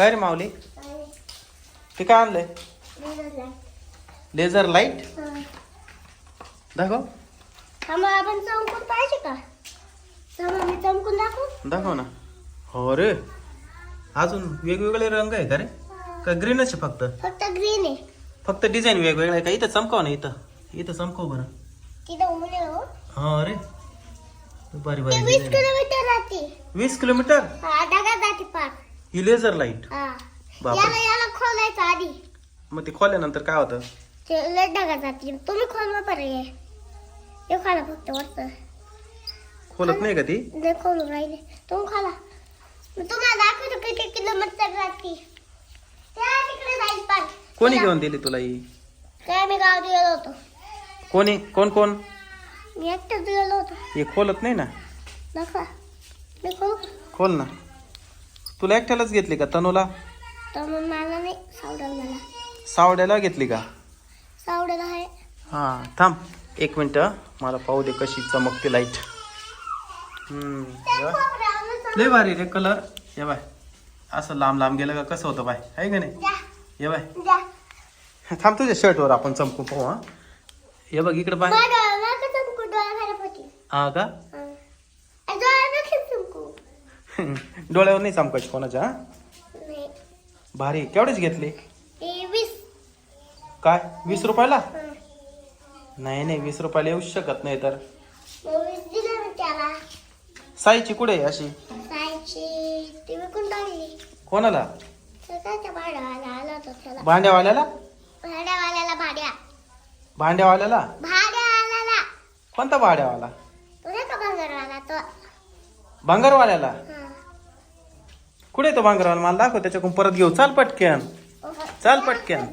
काय रे माऊली? ते काय आणलंय? Laser light? दाखव. थांबा आपण चमकून पाहिजे का थांबा मी चमकून दाखवू दाखव ना. हो रे. अजून वेगवेगळे रंग आहे का रे? का ग्रीनच आहे फक्त? फक्त ग्रीन आहे फक्त डिझाईन वेगवेगळं आहे का? इथं चमकाव ना इथं. इथं चमकाव बरं. तिथं हो हा रे. बारी बारी. वीस. किलोमीटर वीस किलोमीटर? हा लेझर लाइट हा. बापरे. याला याला खोलायचं आधी. मग ते खोल्यानंतर काय होतं? ते लय ढगा जाते तुम्ही पर्याय हे खाला फक्त वरत खोलत नाही का ती? लय खोलून राहिले. तुम्ही खाला. मी तुम्हाला दाखवतो किती किलोमीटर राहते त्या तिकडे जाईल कोणी घेऊन दिली तुला ही? काय मी गावात गेलो होतो. कोणी? कोण कोण? मी एकटंच गेलो होतो. हे खोलत नाही ना? मी खोल. खोल ना. तुला एकट्यालाच घेतली का? तनूला? तर मग मला नाही सावडायला मला. सावड्याला घेतली का? सावडायला आहे. हा थांब. एक मिनिट मला पाहू दे कशी चमकते लाइट हम्म हे बघ. लय भारी रे कलर हे बाय. असं लांब लांब गेलं का कसं होतं बाय? आहे का नाही? जा. हे बाय. जा. थांब तुझ्या शर्टवर आपण चमकू पाहू हा. हे बघ इकडे बाय माझ्या डोळा होती. हा का? डोळ्यावर नाही चमकायची कोणाच्या हा? भारी. केवढीच घेतली? काय? वीस रुपयाला. नाही नाही वीस रुपयाला येऊ शकत नाही तर. साईची कुठे आहे अशी? कोणाला? भांड्यावाल्याला? भाड्यावाल्याला भाड्या. भांड्यावाल्याला? भाड्यावाल्याला. कोणता भाड्यावाला? भांगरवाल्याला. कुठे तो भांगरवाला? मला दाखव त्याच्याकडून परत घेऊ. चाल पटक्यान. चाल पटक्यान